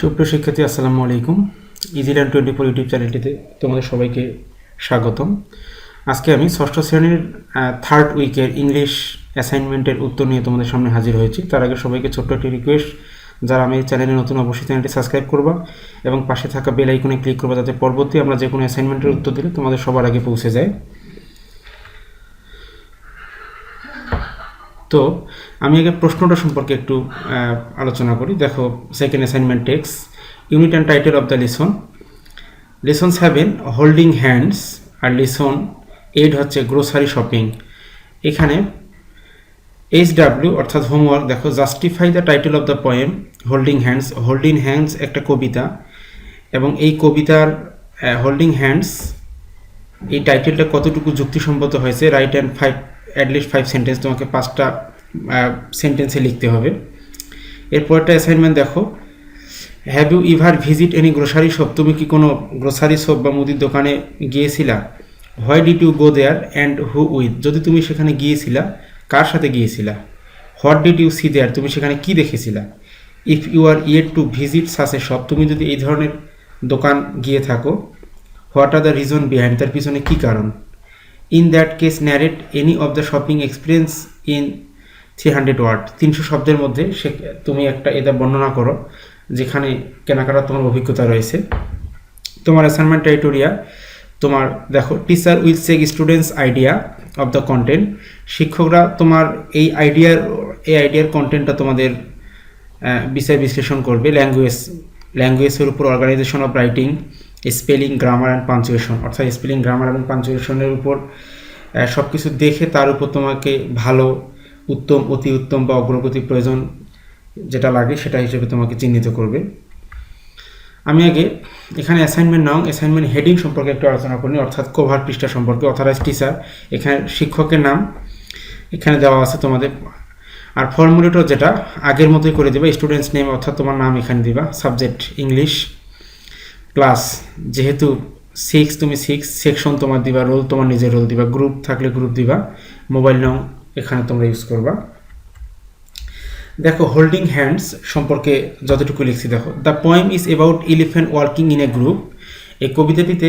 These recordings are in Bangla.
সুপ্রিয় শিক্ষার্থী, আসসালামু আলাইকুম। Easy Easyland twenty four YouTube চ্যানেলটিতে তোমাদের সবাইকে স্বাগতম। আজকে আমি ষষ্ঠ শ্রেণির থার্ড উইকের ইংলিশ অ্যাসাইনমেন্টের উত্তর নিয়ে তোমাদের সামনে হাজির হয়েছি। তার আগে সবাইকে ছোট্ট একটি রিকোয়েস্ট যারা আমি চ্যানেলে নতুন অবশ্যই চ্যানেলটি সাবস্ক্রাইব করবা এবং পাশে থাকা বেল আইকনে ক্লিক করবা, যাতে পরবর্তী আমরা যে কোনো অ্যাসাইনমেন্টের উত্তর দিলে তোমাদের সবার আগে পৌঁছে যায়। তো আমি আগে প্রশ্নটা সম্পর্কে একটু আলোচনা করি। দেখো second assignment text unit and title of the lesson lesson seven holding hands R lesson eight হচ্ছে গ্রোসারি শপিং এখানে এইচ ডাব্লিউ অর্থাৎ হোমওয়ার্ক দেখো justify the title of the poem holding hands holding hands একটা কবিতা, এবং এই কবিতার হোল্ডিং হ্যান্ডস এই টাইটেলটা কতটুকু যুক্তিসম্মত হয়েছে write and five at least five sentence তোমাকে পাঁচটা সেন্টেন্সে লিখতে হবে। এরপরটা অ্যাসাইনমেন্ট দেখো। Have you ever visit any grocery shop তুমি কি কোনো গ্রোসারি শপ বা মুদির দোকানে গিয়েছিলা? Why did you go there and who with যদি তুমি সেখানে গিয়েছিলা, কার সাথে গিয়েছিলা? What did you see there তুমি সেখানে কি দেখেছিলা? If you are yet to visit such shop তুমি যদি এই ধরনের দোকান গিয়ে থাকো what are the reason behind তার পিছনে কী কারণ? In that case narrate any of the shopping experience in three hundred word তিনশো শব্দের মধ্যে সে তুমি একটা এটা বর্ণনা করো, যেখানে কেনাকাটার তোমার অভিজ্ঞতা রয়েছে। তোমার অ্যাসাইনমেন্ট টাইটোরিয়া তোমার দেখো teacher will check students idea of the content শিক্ষকরা তোমার এই আইডিয়ার এই আইডিয়ার কন্টেন্টটা তোমাদের বিষয় বিশ্লেষণ করবে। ল্যাঙ্গুয়েজ ল্যাঙ্গুয়েজের উপর organisation of writing spelling grammar and punctuation অর্থাৎ স্পেলিং গ্রামার অ্যান্ড পাঞ্চুয়েশনের উপর সব কিছু দেখে তার উপর তোমাকে ভালো, উত্তম, অতি উত্তম বা অগ্রগতি প্রয়োজন যেটা লাগে সেটা হিসেবে তোমাকে চিহ্নিত করবে। আমি আগে এখানে অ্যাসাইনমেন্ট নং অ্যাসাইনমেন্ট হেডিং সম্পর্কে একটু আলোচনা করি, অর্থাৎ কভার পৃষ্ঠা সম্পর্কে অথরাইজ টিচার এখানে শিক্ষকের নাম, এখানে দেওয়া আছে তোমাদের। আর ফর্মুলেটর যেটা, আগের মতোই করে দেবে স্টুডেন্টস নেম অর্থাৎ তোমার নাম এখানে দিবা সাবজেক্ট ইংলিশ ক্লাস, যেহেতু সিক্স তুমি সিক্স সেকশন তোমার দিবা রোল তোমার নিজের রোল দিবা গ্রুপ থাকলে গ্রুপ দিবা মোবাইল নং এখানে তোমরা ইউজ করবা। দেখো হোল্ডিং হ্যান্ডস সম্পর্কে যতটুকু লিখছি, দেখো the poem is about elephant working in a group এই কবিতাটিতে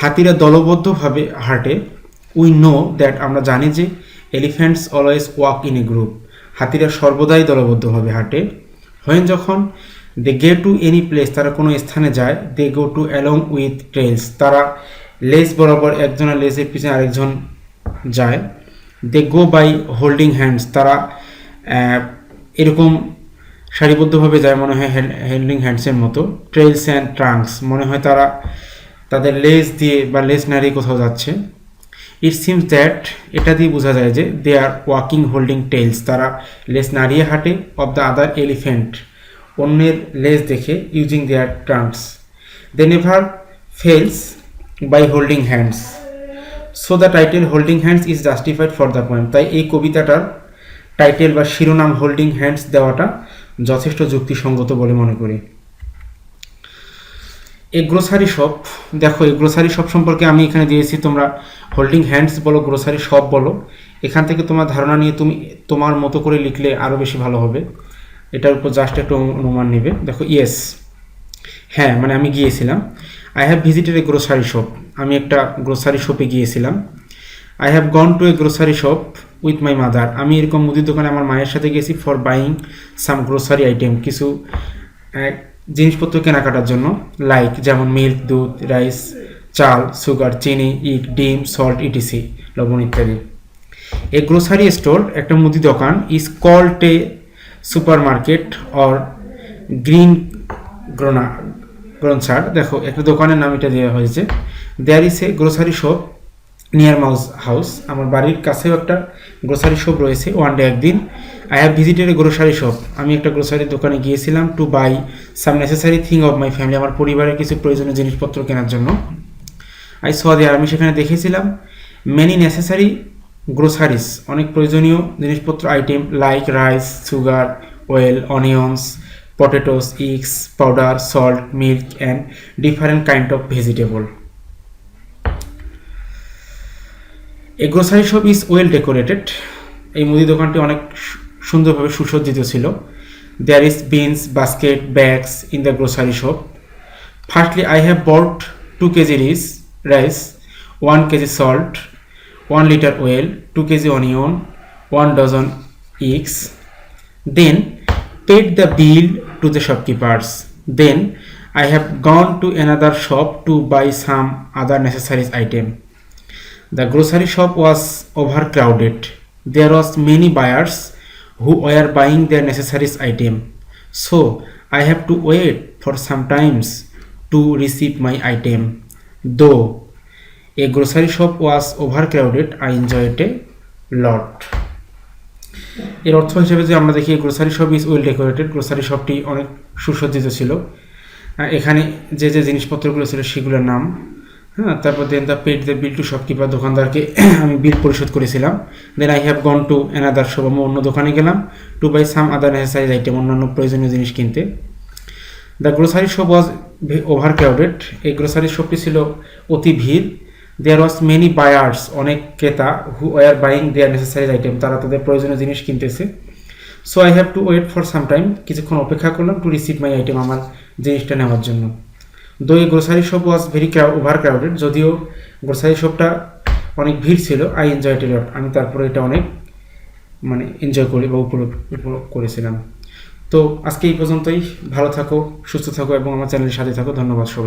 হাতিরা দলবদ্ধভাবে হাঁটে। উই নো দ্যাট আমরা জানি যে elephants always walk in a group হাতিরা সর্বদাই দলবদ্ধভাবে হাঁটে। হোয়েন যখন they go to any place তারা কোনো স্থানে যায় they go to along with trails তারা লেস বরাবর একজনের লেসের পিছনে আরেকজন যায়। দে গো বাই হোল্ডিং হ্যান্ডস তারা এরকম সারিবদ্ধভাবে যায় মনে হয় হেল্ডিং হ্যান্ডসের মতো। ট্রেলস অ্যান্ড ট্রাঙ্কস মনে হয় তারা তাদের লেজ দিয়ে বা লেস নাড়িয়ে কোথাও যাচ্ছে। ইট সিমস দ্যাট এটা দিয়ে বোঝা যায় যে they are walking holding tails তারা লেস নাড়িয়ে হাঁটে অফ দ্য আদার এলিফেন্ট অন্যের লেজ দেখে using their terms they never fails by holding hands so the title holding hands is justified for the point তাই এই কবিতাটার টাইটেল বা শিরোনাম হোল্ডিং হ্যান্ডস দেওয়াটা যথেষ্ট যুক্তিসঙ্গত বলে মনে করি। এ গ্রোসারি শপ দেখো এই গ্রোসারি শপ সম্পর্কে আমি এখানে দিয়েছি, তোমরা হোল্ডিং হ্যান্ডস বলো গ্রোসারি শপ বলো। এখান থেকে তোমার ধারণা নিয়ে তুমি তোমার মতো করে লিখলে আরও বেশি ভালো হবে। এটার উপর জাস্ট একটু অনুমান নেবে। দেখো ইয়েস হ্যাঁ মানে আমি গিয়েছিলাম। I have visited a grocery shop আমি একটা গ্রোসারি শপে গিয়েছিলাম। I have gone to a grocery shop with my mother আমি এরকম মুদির দোকানে আমার মায়ের সাথে গেছি for buying some grocery item কিছু জিনিসপত্র কেনাকাটার জন্য। লাইক যেমন মিল্ক দুধ রাইস চাল সুগার চিনি, ইট, ডিম সল্ট ইটিসি লবণ ইত্যাদি। এ গ্রোসারি স্টোর একটা মুদি দোকান is called a supermarket or green গ্রোনা গ্রোনসার দেখো, একটা দোকানের নাম এটা দেওয়া হয়েছে। There is a grocery shop near mouse house আমার বাড়ির কাছেও একটা গ্রোসারি শপ রয়েছে ওয়ান ডে একদিন। I have visited a grocery shop আমি একটা গ্রোসারি দোকানে গিয়েছিলাম to buy some necessary thing of my family আমার পরিবারের কিছু প্রয়োজনীয় জিনিসপত্র কেনার জন্য। আই সোয়া দেয়ার আমি সেখানে দেখেছিলাম মেনি নেসেসারি গ্রোসারিস অনেক প্রয়োজনীয় জিনিসপত্র item like rice sugar oil onions potatoes eggs powder salt milk and different kind of vegetable a grocery shop is well decorated এই মুদি দোকানটি অনেক সুন্দরভাবে সুসজ্জিত ছিল। There is beans basket, bags in the grocery shop. Firstly, i have bought 2 kg rice rice 1 kg salt 1 liter oil 2 kg onion 1 dozen eggs then paid the bill to the shopkeepers then i have gone to another shop to buy some other necessary item the grocery shop was overcrowded. There was many buyers who were buying their necessaries item. So I have to wait for some times to receive my item. Though a grocery shop was overcrowded, I enjoyed a lot. এর অর্থ হিসেবে যে আমরা দেখি grocery shop is well decorated grocery শপটি অনেক সুসজ্জিত ছিল। এখানে যে যে জিনিসপত্রগুলো ছিল সেগুলোর নাম। হ্যাঁ তারপর then the paid the bill to shopkeeper দোকানদারকে আমি বিল পরিশোধ করেছিলাম। Then I have gone to another shop আমি অন্য দোকানে গেলাম to buy some other necessaries item অন্যান্য প্রয়োজনীয় জিনিস কিনতে। The grocery shop was overcrowded এই গ্রোসারি শপটি ছিল অতি ভিড়। দেয়ার ওয়াজ মেনি বায়ার্স অনেক ক্রেতা who were buying their necessaries item তারা তাদের প্রয়োজনীয় জিনিস কিনতেছে। So I have to wait for some time কিছুক্ষণ অপেক্ষা করলাম টু রিসিভ মাই আইটেম আমার জিনিসটা নেওয়ার জন্য। দো এই grocery shop was very overcrowded যদিও গ্রোসারি শপটা অনেক ভিড় ছিল আই এনজয় টি লট আমি তারপরে এটা অনেক মানে এনজয় করি বা উপভোগ করেছিলাম। তো আজকে এই পর্যন্তই, ভালো থাকো, সুস্থ থাকো এবং আমার চ্যানেলের সাথে থাকো, ধন্যবাদ সবাই